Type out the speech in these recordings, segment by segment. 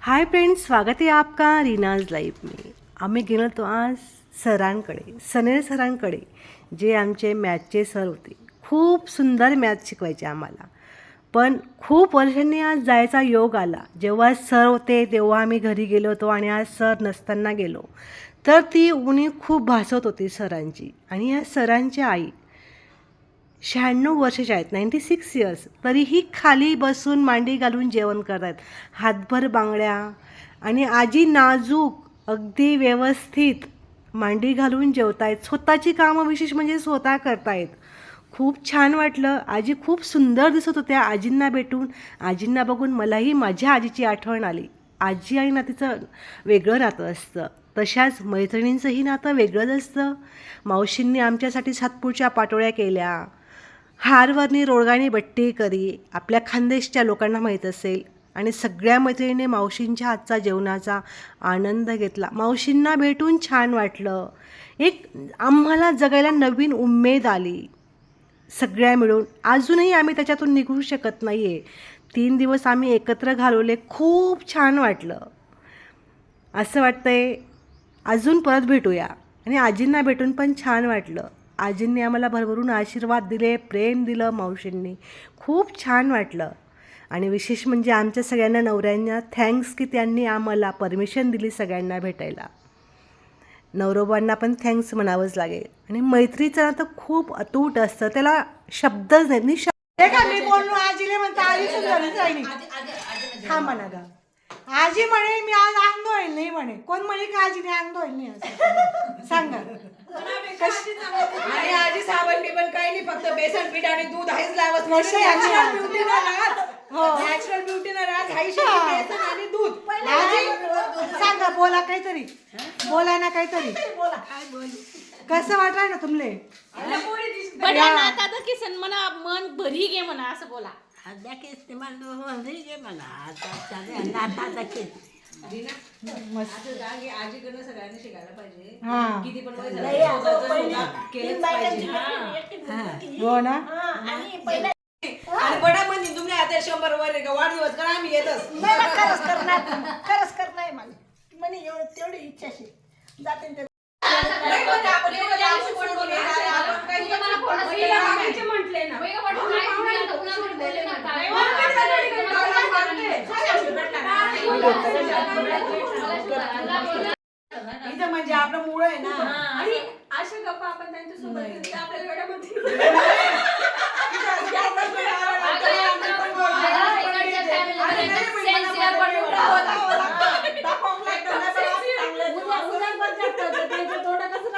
Hi friends स्वागत आहे आपका रीनाज लाईफ मी. आम्ही गेलो होतो आज सरांकडे सनेर सरांकडे जे आमचे मॅथचे सर होते. खूप सुंदर मॅथ शिकवायचे आम्हाला. पण खूप वर्षांनी आज जायचा योग आला. जेव्हा सर होते तेव्हा आम्ही घरी गेलो होतो आणि आज सर नसताना गेलो. तर ती उणी खूप भासत होती सरांची. आणि या सरांची आई शहाण्णव वर्षाच्या आहेत नाईंटी सिक्स इयर्स तरीही खाली बसून मांडी घालून जेवण करत हातभर बांगड्या आणि आजी नाजूक अगदी व्यवस्थित मांडी घालून जेवतायत. स्वतःची कामं विशेष म्हणजे स्वतः करतायत. खूप छान वाटलं. आजी खूप सुंदर दिसत होत्या आजींना भेटून. आजींना बघून मलाही माझ्या आजीची आठवण आली. आजी आणि नातीचं वेगळं नातं असतं. तशाच मैत्रिणींचंही नातं वेगळंच असतं. मावशींनी आमच्यासाठी सातपूरच्या पाटोळ्या केल्या. हारवरनी रोडगाणी बट्टी करी आपल्या खानदेशच्या लोकांना माहीत असेल आणि सगळ्या मैत्रिणीने मावशींच्या हातचा जेवणाचा आनंद घेतला. मावशींना भेटून छान वाटलं. एक आम्हाला जगायला नवीन उमेद आली. सगळ्या मिळून अजूनही आम्ही त्याच्यातून निघू शकत नाही आहे तीन दिवस आम्ही एकत्र घालवले खूप छान वाटलं. असं वाटतंय अजून परत भेटूया. आणि आजींना भेटून पण छान वाटलं. आजींनी आम्हाला भरभरून आशीर्वाद दिले प्रेम दिलं मावशींनी. खूप छान वाटलं. आणि विशेष म्हणजे आमच्या सगळ्यांना नवऱ्यांना थँक्स की त्यांनी आम्हाला परमिशन दिली सगळ्यांना भेटायला. नवरोबांना पण थँक्स म्हणावंच लागेल. आणि मैत्रीचं नातं खूप अतूट असतं. त्याला शब्दच नाहीत नि शब्द का मी बोललो आजीले म्हणता आजी थांबा ना गा आजी म्हणे मी आज अंग नाही म्हणे. कोण म्हणे का आजीने अंग नाही असं सांगा आणि आजी साबण नाही फक्त बेसन पीठ आणि दूध आहेच लावत? नॅचरल ब्युटी ना राज. हो. नॅचरल ब्युटी ना राज. हाई हा. बेसन आणि दूध. आजी सांगा बोला काहीतरी. बोला ना काहीतरी. कसं वाटलं ना तुमले? बड्या किसन म्हणा मन भरी घे म्हणा असं बोला. आता केस ते मला म्हणजे घे मला आता चालेल आता आता केस. आजीकडनं सगळ्यांनी शिकायला पाहिजे. हा. किती पण वय लई झालं, अगं, स्वतःचं पहिली स्वतः केलंच तीन बायकांची पाहिजे. हा. हो. ना? आणि बडा म्हणजे आता शंभर वर आहे का? वाढदिवस करा आम्ही येतच. खरंच करणार खरंच करणार मला. म्हणे एवढं तेवढी इच्छाशी जाते ते नाही म्हणजे आपण एवढं लांबून फोन करून येणार आहे, आपण काही म्हटले ना इथं म्हणजे आपलं मूळ आहे ना. आणि अशा गप्पा आपण त्यांच्यासोबत तर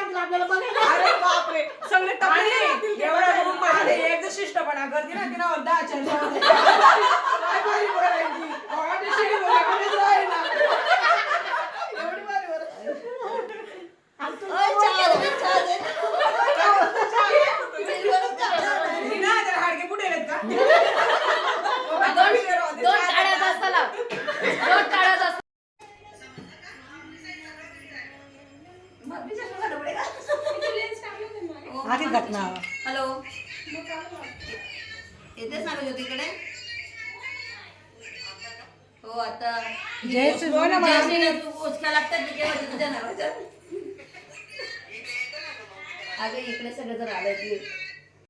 आपल्याला बापरे सगळे टपले एवढ्या रूममध्ये शिष्टपणा करते ना तिला दहा चंद्र आधी घटना हॅलो. येते सांगत होती इकडे. हो आता. जय ना उचका लागतात केव्हा तुझ्या नावाच्या अगं इकडे सगळं जर आलं की.